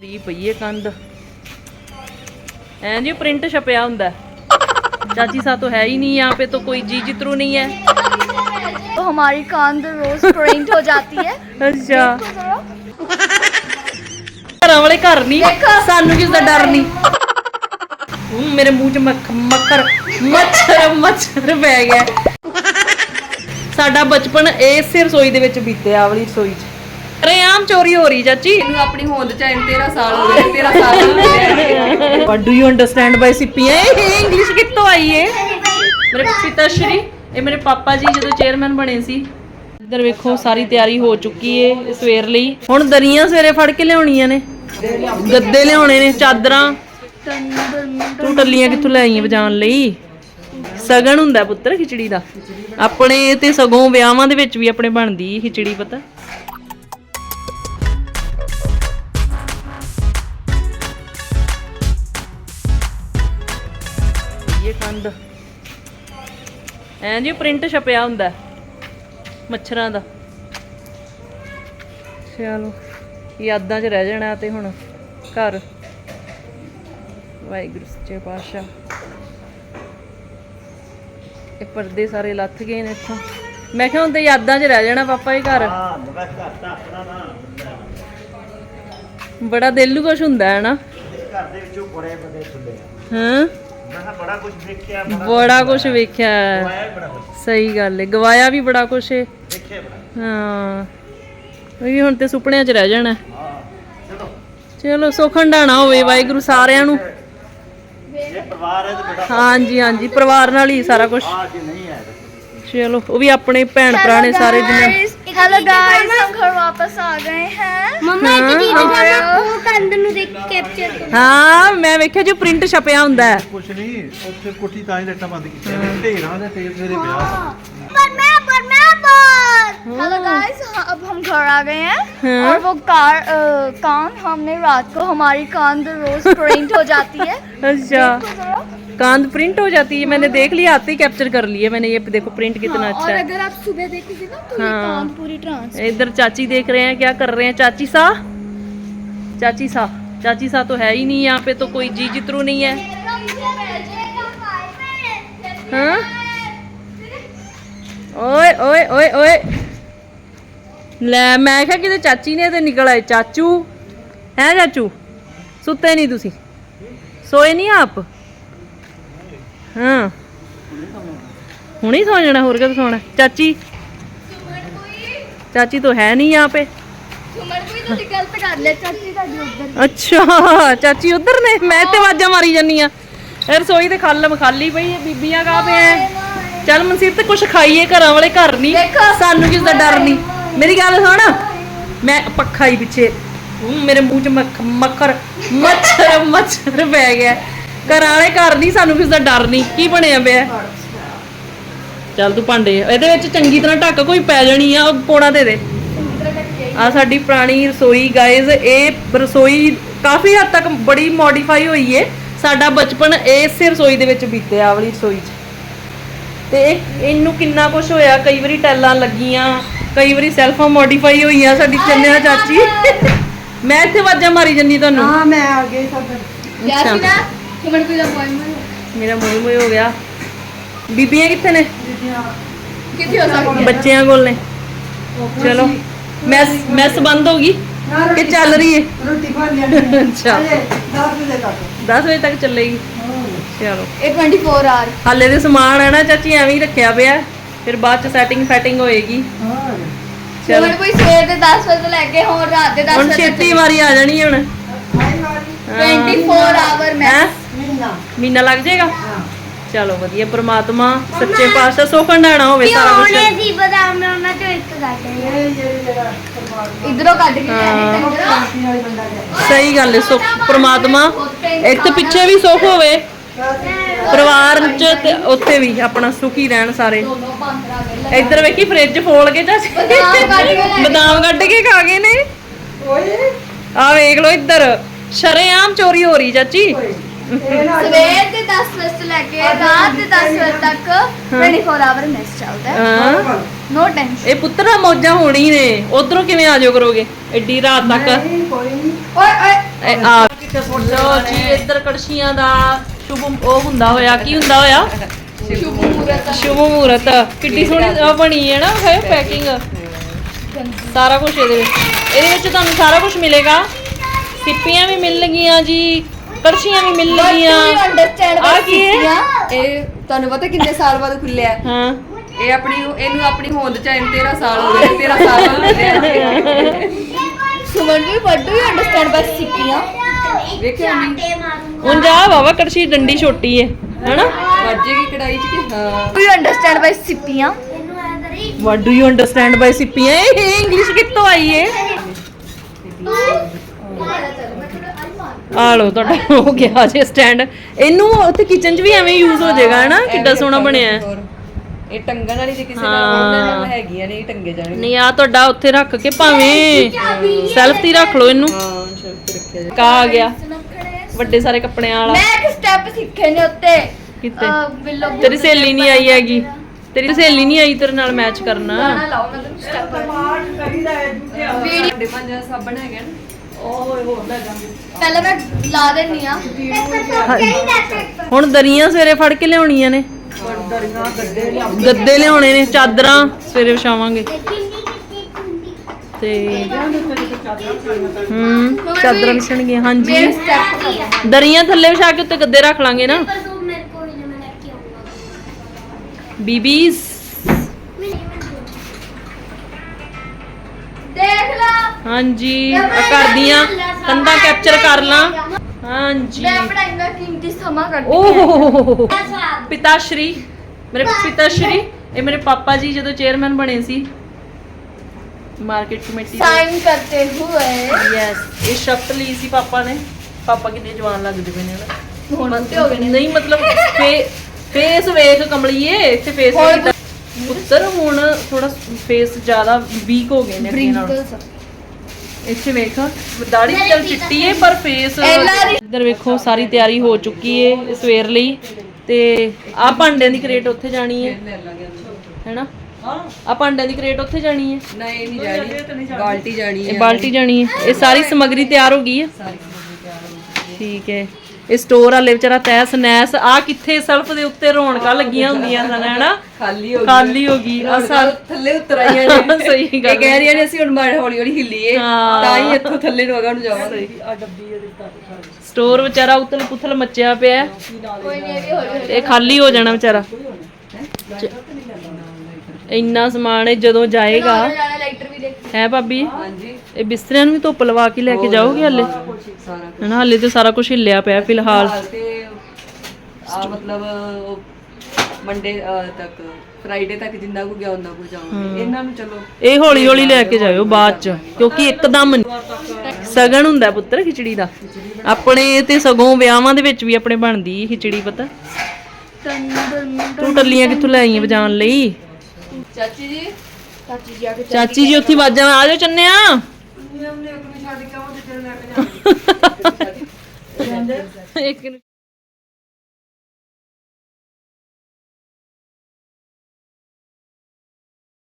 ਦੀ ਪਈ ਹੈ ਕੰਧ ਐਂ ਜੀ ਪ੍ਰਿੰਟ ਛਪਿਆ ਹੁੰਦਾ ਹੈ। ਚਾਚੀ ਸਾ तो है ही नहीं यहाँ पे तो कोई जी जितरू नहीं है तो हमारी कांद रोज प्रिंट हो जाती है ਅੱਛਾ तो जरा ਘਰਾਂ ਵਾਲੇ ਘਰ ਨਹੀਂ ਦੇਖੋ। ਸਾਨੂੰ ਕਿਸ ਦਾ ਡਰ ਨਹੀਂ ਹੂੰ, ਮੇਰੇ ਮੂੰਹ 'ਚ ਮੱਖ ਮੱਖਰ ਮੱਛਰ ਮੱਛਰ ਪੈ ਗਿਆ ਸਾਡਾ ਬਚਪਨ ਇਸੇ ਰਸੋਈ ਦੇ ਵਿੱਚ ਬੀਤਿਆ ਆਹ ਵਾਲੀ ਰਸੋਈ 'ਚ ਅਰੇ ਆਮ ਚੋਰੀ ਹੋ ਰਹੀ ਚਾਚੀ। ਮੈਨੂੰ ਆਪਣੀ ਹੋਂਦ ਚ ਆਏ 13 ਸਾਲ ਹੋ ਗਏ 13 ਸਾਲ ਹੋ ਗਏ। ਵਾਟ ਡੂ ਯੂ ਅੰਡਰਸਟੈਂਡ ਬਾਈ ਸਿੱਪੀਆਂ ਇਹ ਇੰਗਲਿਸ਼ ਕਿੱਥੋਂ ਆਈ ਏ? ਮੇਰੇ ਪਿਤਾ ਸ਼੍ਰੀ ਇਹ ਮੇਰੇ ਪਾਪਾ ਜੀ ਜਦੋਂ ਚੇਅਰਮੈਨ ਬਣੇ ਸੀ। ਇੱਧਰ ਵੇਖੋ ਸਾਰੀ ਤਿਆਰੀ ਹੋ ਚੁੱਕੀ ਏ ਸਵੇਰ ਲਈ। ਹੁਣ ਦਰੀਆਂ ਸਵੇਰੇ ਫੜ ਕੇ ਲਿਆਉਣੀਆਂ ਨੇ। ਗੱਦੇ ਲਿਆਉਣੇ ਨੇ ਚਾਦਰਾਂ। ਤੂੰ ਟੱਲੀਆਂ ਕਿੱਥੋਂ ਲੈ ਆਈਆਂ ਵਜਾਉਣ ਲਈ? ਸਗਨ ਹੁੰਦਾ ਪੁੱਤਰ ਖਿਚੜੀ ਦਾ। ਆਪਣੇ ਤੇ ਸਗੋਂ ਵਿਆਹਾਂ ਦੇ ਵਿੱਚ ਵੀ ਆਪਣੇ ਬਣਦੀ ਖਿਚੜੀ ਪਤਾ? ਕੰਧ ਐਂ ਜੀ ਪ੍ਰਿੰਟ ਛਪਿਆ ਹੁੰਦਾ ਮੱਛਰਾਂ ਦਾ। ਚਲੋ ਯਾਦਾਂ 'ਚ ਰਹਿ ਜਾਣਾ ਤੇ ਹੁਣ ਘਰ। ਵਾਹਿਗੁਰੂ ਸੱਚੇ ਪਾਤਸ਼ਾਹ। ਇਹ ਪਰਦੇ ਸਾਰੇ ਲੱਥ ਗਏ ਨੇ ਇੱਥੋਂ। ਮੈਂ ਕਿਹਾ ਹੁਣ ਤੇ ਯਾਦਾਂ 'ਚ ਰਹਿ ਜਾਣਾ ਪਾਪਾ ਇਹ ਘਰ। ਬੜਾ ਦਿਲ ਨੂੰ ਕੁਛ ਹੁੰਦਾ ਹੈ ਨਾ। ਘਰ ਦੇ ਵਿੱਚੋਂ ਬੜੇ ਬੜੇ ਆ। ਹਾਂ? ਮੈਂ ਕਿਹਾ ਬੜਾ ਕੁਝ ਵੇਖਿਆ ਬੜਾ ਹੈ। ਆਇਆ ਬੜਾ ਕੁਝ ਸਹੀ ਗੱਲ ਹੈ ਗਵਾਇਆ ਵੀ ਬੜਾ ਕੁਛ ਹੈ ਬੜਾ ਹਾਂ। ਉਹ ਵੀ ਹੁਣ ਤੇ ਸੁਪਨਿਆਂ 'ਚ ਰਹਿ ਜਾਣਾ। ਹੈ। ਹਾਂ ਚਲੋ ਚਲੋ ਸੁਖੰਡਾਣਾ ਹੋਵੇ ਵਾਹਿਗੁਰੂ ਸਾਰਿਆਂ ਨੂੰ। ਇਹ ਪਰਿਵਾਰ ਹੈ ਤੇ ਬੜਾ ਹਾਂਜੀ ਹਾਂਜੀ ਪਰਿਵਾਰ ਨਾਲ ਹੀ ਸਾਰਾ ਕੁਝ ਆ ਜੇ ਨਹੀਂ ਹੈ। ਚਲੋ ਉਹ ਵੀ ਆਪਣੇ ਭੈਣ ਭਰਾ ਨੇ ਸਾਰੇ ਜਿੰਨੇ हेलो गाइस हम घर वापस आ गए हैं ਮੰਮਾ ਇੱਕ और कंद नु देख कैप्चर ਹਾਂ ਮੈਂ ਵੇਖਿਆ ਜੋ ਪ੍ਰਿੰਟ ਛਪਿਆ ਹੁੰਦਾ ਹੈ ਕੁਛ ਨਹੀਂ ਉੱਥੇ ਕੋਠੀ ਤਾਂ ਹੀ ਲੱਟਾਂ ਬੰਦ ਕੀਤੀਆਂ ਨੇ ਢੇਰਾਂ ਦੇ ਤੇਲ ਮੇਰੇ ਵਿਆਹ पर मैं पर मैं पर हेलो गाइस अब हम घर आ गए हैं हाँ। और वो कार अ, कान हमने रात को हमारी कांद रोज प्रिंट हो जाती है अच्छा देखो जरा कांद प्रिंट हो जाती है मैंने देख लिया आते ही कैप्चर कर लिए मैंने ये देखो प्रिंट कितना हाँ, अच्छा और है अगर आप सुबह देखोगे ना तो ये हाँ। कांद पूरी ट्रांस इधर चाची देख रहे हैं क्या कर रहे हैं चाची सा चाची सा चाची सा तो है ही नहीं यहाँ पे तो कोई जी जितरू नहीं है हाँ ਓਏ ਓਏ ਓਏ ਓਏ ਲੈ ਮੈਂ ਕਿਹਾ ਕਿਤੇ ਚਾਚੀ ਨੇ ਤੇ ਨਿਕਲ ਆਏ ਚਾਚੂ ਹੈ ਚਾਚੂ ਸੁੱਤੇ ਨਹੀਂ ਤੁਸੀਂ ਸੋਏ ਨਹੀਂ ਆਪ ਹੁਣੇ ਸੌ ਜਾਣਾ ਹੋਰ ਕਦੋਂ ਸੌਣਾ? ਚਾਚੀ? ਚਾਚੀ ਤਾਂ ਹੈ ਨਹੀਂ ਯਹਾਂ ਚਾਚੀ ਉਧਰ। ਨੇ? ਮੈਂ ਤੇ ਵਾਜਾਂ ਮਾਰੀ ਜਾਨੀ ਆ ਰਸੋਈ ਤੇ ਖੱਲ ਖਾਲੀ ਪਈ ਆ ਬੀਬੀਆਂ ਕਾ ਪਏ ਚੱਲ ਮਨਸੀਬ ਤੇ ਕੁਛ ਖਾਈਏ ਘਰਾਂ ਵਾਲੇ ਘਰ ਨਹੀਂ। ਸਾਨੂੰ ਕਿਸ ਦਾ ਡਰ ਨਹੀਂ। ਮੇਰੀ ਗੱਲ ਸੁਣ। ਮੈਂ ਪੱਖਾ ਹੀ ਪਿੱਛੇ। ਮੇਰੇ ਮੂੰਹ 'ਚ ਮੱਖਰ ਮੱਛਰ ਮੱਛਰ ਪੈ ਗਿਆ। ਘਰ ਵਾਲੇ ਘਰ ਨਹੀਂ ਸਾਨੂੰ ਕਿਸੇ ਦਾ ਡਰ ਨਹੀਂ। ਕੀ ਬਣਿਆ ਪਿਆ? ਚੱਲ ਤੂੰ ਭਾਂਡੇ ਇਹਦੇ ਵਿੱਚ ਚੰਗੀ ਤਰ੍ਹਾਂ ਢੱਕ ਕੋਈ ਪੈ ਜਾਣੀ ਆ ਉਹ ਪੋਣਾ ਦੇ ਦੇ। ਆ ਸਾਡੀ ਪੁਰਾਣੀ ਰਸੋਈ ਗਾਇਜ਼ ਇਹ ਰਸੋਈ ਕਾਫੀ ਹੱਦ ਤੱਕ ਬੜੀ ਮੋਡੀਫਾਈ ਹੋਈ ਏ। ਸਾਡਾ ਬਚਪਨ ਇਸ ਰਸੋਈ ਦੇ ਵਿੱਚ ਬੀਤਿਆ ਵਾਲੀ ਰਸੋਈ 'ਚ। ਤੇ ਇਹਨੂੰ ਕਿੰਨਾ ਕੁਝ ਹੋਇਆ ਕਈ ਵਾਰੀ ਟੈਲਾਂ ਲੱਗੀਆਂ ਕਈ ਵਾਰੀ ਸੈਲਫਾਂ ਮੋਡੀਫਾਈ ਹੋਈਆਂ ਸਾਡੀ ਚੰਨਿਆ ਚਾਚੀ। ਮੈਂ ਇੱਥੇ ਵਾਜਾ ਮਾਰੀ ਜੰਨੀ ਤੁਹਾਨੂੰ। ਹਾਂ ਮੈਂ ਆ ਗਈ ਸਭ। ਯਾਰ ਨਾ ਮੇਰਾ। ਮੋਈ ਮੋਈ ਹੋ ਗਿਆ। ਬੀਬੀਆਂ ਕਿੱਥੇ ਨੇ? ਕਿੱਥੇ ਹੋ ਸਕਦੀ ਬੱਚਿਆਂ ਕੋਲ ਨੇ। ਚਲੋ ਮੈਸ ਮੈਸ ਬੰਦ ਹੋ ਗਈ ਕਿ ਚੱਲ ਰਹੀ ਹੈ ਰੋਟੀ ਖਾ ਲਿਆ ਅੱਛਾ। 10 ਵਜੇ ਤੱਕ। 10 ਵਜੇ ਤੱਕ ਚੱਲੇਗੀ। ਚਲੋ। ਇਹ 24 ਆਰ ਹਾਲੇ ਦੇ ਸਮਾਨ ਹੈ ਨਾ ਚਾਚੀ ਐਵੇਂ ਹੀ ਰੱਖਿਆ ਪਿਆ। ਫਿਰ ਬਾਅਦ ਚ ਸੈਟਿੰਗ ਫੈਟਿੰਗ ਹੋਏਗੀ। ਹਾਂ ਚਲੋ। ਕੋਈ ਸਵੇਰ ਦੇ 10 ਵਜੇ ਲੈ ਕੇ ਹੁਣ ਰਾਤ ਦੇ 10 ਹੁਣ ਛੇਤੀ ਵਾਰੀ ਆ ਜਾਣੀ ਹੁਣ। 24 ਆਵਰ ਮੈਂ ਮਹੀਨਾ। ਲੱਗ ਜਾਏਗਾ? ਚਲੋ ਵਧੀਆ ਪ੍ਰਮਾਤਮਾ ਸੱਚੇ ਪਾਤਸ਼ਾਹ ਸੁੱਖ ਹੰਡਾਣਾ ਹੋਵੇ ਸਾਰਾ ਕੁਝ ਸੀ ਬਦਾਮ ਨਾਲ ਉਹਨਾਂ ਚੋਂ ਇੱਕ ਕੱਢ ਇਧਰੋਂ ਕੱਢ ਕੇ ਟੰਗਰਾ ਸਹੀ ਗੱਲ ਹੈ ਸੁੱਖ ਪ੍ਰਮਾਤਮਾ। ਇੱਕ ਤਾਂ ਪਿੱਛੇ ਵੀ ਸੁੱਖ ਹੋਵੇ। ਪਰਿਵਾਰ ਚ ਤੇ ਉੱਥੇ ਵੀ ਆਪਣਾ ਸੁਖੀ ਰਹਿਣ ਸਾਰੇ। ਇੱਧਰ ਵੇਖੀ ਫ੍ਰਿਜ ਫੋਲ ਕੇ ਚਾਚੀ। ਬਦਾਮ ਕੱਢ ਕੇ ਲੈ ਬਦਾਮ ਕੱਢ ਕੇ ਖਾ ਗਏ ਨੇ। ਆ ਵੇਖ ਲਓ ਇੱਧਰ। ਸ਼ਰੇਆਮ ਚੋਰੀ ਹੋ ਰਹੀ ਚਾਚੀ। ਸਵੇਰ ਦੇ 10 ਵਜੇ ਤੋਂ ਲੈ ਕੇ ਰਾਤ ਦੇ 10 ਵਜੇ ਤੱਕ 24 ਆਵਰ ਮੈਸ ਚੱਲਦਾ ਹੈ। ਹਾਂ। ਨੋ ਟੈਨਸ਼ਨ ਇਹ ਪੁੱਤਰਾ ਮੌਜਾਂ ਹੋਣੀ ਨੇ। ਉਧਰੋਂ ਕਿਵੇਂ ਆ ਜਾਓ ਕਰੋਗੇ? ਐਡੀ ਰਾਤ ਤੱਕ। ਕੋਈ ਨਹੀਂ। ਓਏ ਓਏ। ਇਹ ਆ। ਲੋ ਜੀ ਇੱਧਰ ਕੜਛੀਆਂ ਦਾ ਸ਼ੁਭ ਉਹ ਹੁੰਦਾ ਹੋਇਆ। ਕੀ ਹੁੰਦਾ ਹੋਇਆ? ਸ਼ੁਭ ਮੂਰਤ। ਕਿੱਡੀ ਸੋਹਣੀ ਉਹ ਬਣੀ ਹੈ ਨਾ ਹੈ ਪੈਕਿੰਗ ਸਾਰਾ ਕੁਝ ਇਹਦੇ ਵਿੱਚ। ਇਹਦੇ ਵਿੱਚ ਤੁਹਾਨੂੰ ਸਾਰਾ ਕੁਝ ਮਿਲੇਗਾ। ਸਿੱਪੀਆਂ ਵੀ ਮਿਲਣਗੀਆਂ ਜੀ। ਕੜਛੀਆਂ ਵੀ ਮਿਲਣਗੀਆਂ ਅੰਡਰਸਟੈਂਡ ਆ ਕੀ ਹੈ? ਇਹ ਤੁਹਾਨੂੰ ਪਤਾ ਕਿੰਨੇ ਸਾਲ ਬਾਅਦ ਖੁੱਲਿਆ? ਹੈ? ਹਾਂ ਇਹ ਆਪਣੀ ਇਹਨੂੰ ਆਪਣੀ ਹੋਂਦ ਚ ਆਏ ਨੂੰ 13 ਸਾਲ ਹੋ ਗਏ 13 ਸਾਲ ਹੋ ਗਏ ਸੁਮਨ ਵੀ ਪੜ੍ਹੂ ਵੀ ਅੰਡਰਸਟੈਂਡ ਬਸ ਸਿੱਪੀਆਂ ਵੇਖਿਆ ਨਹੀਂ ਉਂਝ ਆ ਵਾਵਾ ਕੜਛੀ ਡੰਡੀ ਛੋਟੀ ਹੈ ਹੈਨਾ? ਵੱਜੇਗੀ ਕੜਾਈ ਚ ਕਿ ਹਾਂ। ਵੀ ਅੰਡਰਸਟੈਂਡ ਬਸ ਸਿੱਪੀਆਂ ਵਾਟ ਡੂ ਯੂ ਅੰਡਰਸਟੈਂਡ ਬਾਈ ਸਿੱਪੀਆਂ ਇਹ ਇੰਗਲਿਸ਼ ਕਿੱਥੋਂ ਆਈ ਹੈ। ਆ ਲੋ ਤੁਹਾਡਾ ਹੋ ਗਿਆ ਜੇ ਸਟੈਂਡ ਇਹਨੂੰ ਉੱਥੇ ਕਿਚਨ 'ਚ ਵੀ ਐਵੇਂ ਯੂਜ਼ ਹੋ ਜਾਏਗਾ ਹੈਨਾ? ਕਿੱਡਾ ਸੋਹਣਾ ਬਣਿਆ। ਹੈ। ਇਹ ਟੰਗਣ ਵਾਲੀ ਜੇ ਕਿਸੇ ਨਾਲ। ਉਹਨਾਂ ਨਾਲ ਹੈਗੀਆਂ ਨੇ ਇਹ ਟੰਗੇ ਜਾਣਗੇ ਨਹੀਂ ਆ ਤੁਹਾਡਾ ਉੱਥੇ ਰੱਖ ਕੇ ਭਾਵੇਂ ਸੈਲਫ ਤੇ ਹੀ ਰੱਖ ਲਓ ਇਹਨੂੰ। ਹਾਂ ਸ਼ਰਤ ਰੱਖਿਆ ਜਾ। ਕਾ ਆ ਗਿਆ। ਵੱਡੇ ਸਾਰੇ ਕੱਪੜਿਆਂ ਵਾਲਾ। ਮੈਂ ਇੱਕ ਸਟੈਪ ਸਿੱਖੇ ਨੇ ਉੱਤੇ। ਬਿੱਲੋ ਤੇਰੀ ਸਹੇਲੀ ਨਹੀਂ ਆਈ ਹੈਗੀ। ਤੇਰੀ ਸਹੇਲੀ ਨਹੀਂ ਆਈ ਤੇਰੇ ਨਾਲ ਮੈਚ ਕਰਨਾ। ਗਾਣਾ ਲਾਓ ਮੈਂ ਤੁਹਾਨੂੰ ਸਟੈਪ ਸਾਡੇ ਪੰਜ ਸਾਬਣ ਹੈਗੇ ਨੇ। ਪਹਿਲਾਂ ਮੈਂ ਲਾ ਦੇਣੀ ਆ। ਹੁਣ ਦਰੀਆਂ ਸਵੇਰੇ ਫੜ ਕੇ ਲਿਆਉਣੀਆਂ ਨੇ। ਗੱਦੇ ਲਿਆਉਣੇ ਨੇ ਚਾਦਰਾਂ। ਸਵੇਰੇ ਵਿਛਾਵਾਂਗੇ। ਤੇ ਹੂੰ ਚਾਦਰਾਂ ਵਿਛਣਗੀਆਂ ਹਾਂਜੀ। ਮੇਰੇ ਸਟੈਪ ਦਰੀਆਂ ਥੱਲੇ ਵਿਛਾ ਕੇ ਉੱਤੇ ਗੱਦੇ ਰੱਖ ਲਾਂਗੇ ਨਾ। ਬੀਬੀਸ ਦੇਖ ਲਾ। ਹਾਂਜੀ ਆ ਕਰਦੀਆਂ। ਕੰਧਾਂ ਕੈਪਚਰ ਕਰ ਲਾਂ। ਹਾਂਜੀ। ਮੈਂ ਆਪਣਾ ਇੰਨਾ ਕੀਮਤੀ ਸਮਾਂ ਕੱਢ ਓਹ ਪਿਤਾਸ਼੍ਰੀ। ਮੇਰੇ ਪਿਤਾਸ਼੍ਰੀ ਇਹ ਮੇਰੇ ਪਾਪਾ ਜੀ ਜਦੋਂ ਚੇਅਰਮੈਨ ਬਣੇ ਸੀ। ਮਾਰਕੀਟ ਕਮੇਟੀ ਸਾਈਨ ਕਰਤੇ ਹੋਏ। ਯੈਸ ਇਹ ਸ਼ਰਟ ਲਈ ਸੀ ਪਾਪਾ ਨੇ। ਪਾਪਾ ਕਿੰਨੇ ਜਵਾਨ ਲੱਗਦੇ ਪਏ ਨੇ ਨਾ। ਹੁਣ ਤੇ ਹੋ ਗਏ। ਨਹੀਂ ਮਤਲਬ ਫੇਸ ਵੇਖ ਕਮਲੀਏ ਇੱਥੇ ਫੇਸ ਪੁੱਤਰ ਹੁਣ ਥੋੜਾ ਫੇਸ ਜ਼ਿਆਦਾ ਵੀਕ ਹੋ ਗਏ ਨੇ ਅੱਗੇ ਨਾਲੋਂ। ਬ੍ਰਿੰਕਲਸ ਇੱਥੇ ਵੇਖ ਦਾੜੀ ਵੀ ਚੱਲ ਚਿੱਟੀ ਏ ਪਰ ਫੇਸ ਇਹਨਾਂ ਦੀ- ਇੱਧਰ ਵੇਖੋ ਸਾਰੀ ਤਿਆਰੀ ਹੋ ਚੁੱਕੀ ਏ ਸਵੇਰ ਲਈ। ਤੇ ਆ ਭਾਂਡਿਆਂ ਦੀ ਕਰੇਟ ਉੱਥੇ ਜਾਣੀ ਏ। ਹੈਨਾ? ਆ ਭਾਂਡਿਆਂ ਦੀ ਕਰੇਟ ਉੱਥੇ ਜਾਣੀ ਏ। ਨਹੀਂ ਇਹ ਨਹੀਂ ਜਾਣੀ। ਬਾਲਟੀ ਜਾਣੀ ਇਹ ਹੈ। ਬਾਲਟੀ ਜਾਣੀ ਏ। ਇਹ ਸਾਰੀ ਸਮੱਗਰੀ ਤਿਆਰ ਹੋ ਗਈ ਏ। ਸਾਰੀ ਚੀਜ਼ਾਂ ਤਿਆਰ ਹੋ ਗਈ। ਠੀਕ ਹੈ ਇਹ ਸਟੋਰ ਵਾਲੇ ਵਿਚਾਰਾ ਤੈਸ ਨੈਸ ਆ ਕਿੱਥੇ ਸੈਲਫ ਦੇ ਉੱਤੇ ਰੌਣਕਾਂ ਲੱਗੀਆਂ ਹੁੰਦੀਆਂ ਸਨ ਹੈਨਾ ਖਾਲੀ ਹੋ ਗਈ। ਖਾਲੀ ਹੋ ਗਈ। ਆ ਅਸਾਂ ਥੱਲੇ ਉਤਰ ਆਈਆਂ ਨੇ। ਸਹੀ ਗੱਲ ਇਹ ਕਹਿ ਰਹੀਆਂ ਨੇ ਅਸੀਂ ਹੁਣ ਮਾੜੇ ਹੌਲੀ ਹੌਲੀ ਹਿੱਲੀਏ। ਤਾਂ ਹੀ। ਇੱਥੋਂ ਥੱਲੇ ਨੂੰ ਅਗਾਂ ਨੂੰ ਜਾਵਾਂਗੇ। ਸਟੋਰ ਵਿਚਾਰਾ ਉਤਲ ਪੁਥਲ ਮੱਚਿਆ ਪਿਆ ਹੈ। ਕੋਈ ਨਹੀਂ ਇਹ ਖਾਲੀ ਹੋ ਜਾਣਾ ਵਿਚਾਰਾ। ਇੰਨਾ ਸਮਾਨ ਹੈ ਜਦੋਂ ਜਾਏਗਾ। ਹੈ ਭਾਬੀ? ਹਾਂਜੀ। ਇਹ ਬਿਸਤਰਿਆਂ ਨੂੰ ਵੀ ਧੁੱਪ ਲਵਾ ਕੇ ਲੈ ਕੇ ਜਾਓਗੇ ਹਲੇ? ਸਾਰਾ ਹਨਾ ਹਲੇ ਤੇ ਸਾਰਾ ਕੁਝ ਹਿੱਲਿਆ ਪਿਆ ਫਿਲਹਾਲ। ਹਾਲ ਤੇ ਆ ਮਤਲਬ ਉਹ ਮੰਡੇ ਤੱਕ ਫਰਾਈਡੇ ਤੱਕ ਜਿੰਨਾ ਕੁ ਗਿਆ ਉਹਨਾਂ ਕੁ ਜਾਵਾਂਗੇ ਇਹਨਾਂ ਨੂੰ ਚਲੋ। ਇਹ ਹੌਲੀ ਹੌਲੀ ਲੈ ਕੇ ਜਾਇਓ ਬਾਅਦ ਚ ਕਿਉਂਕਿ ਇੱਕਦਮ ਨਹੀਂ। ਸਗਨ ਹੁੰਦਾ ਪੁੱਤਰ ਖਿਚੜੀ ਦਾ। ਆਪਣੇ ਤੇ ਸਗੋਂ ਵਿਆਹਾਂ ਦੇ ਵਿੱਚ ਵੀ ਆਪਣੇ ਬਣਦੀ ਖਿਚੜੀ ਪਤਾ? ਤੂੰ ਟੱਲੀਆਂ ਕਿੱਥੋਂ ਲੈ ਆਈਆਂ ਵਜਾਉਣ ਲਈ? ਚਾਚੀ ਜੀ? ਚਾਚੀ ਜੀ ਆ ਕੇ ਚਾਚੀ ਜੀ ਉੱਥੇ ਵਾਜਾਂ ਆ ਜਾਓ ਚੰਨਿਆ ਇੱਕ ਨੂੰ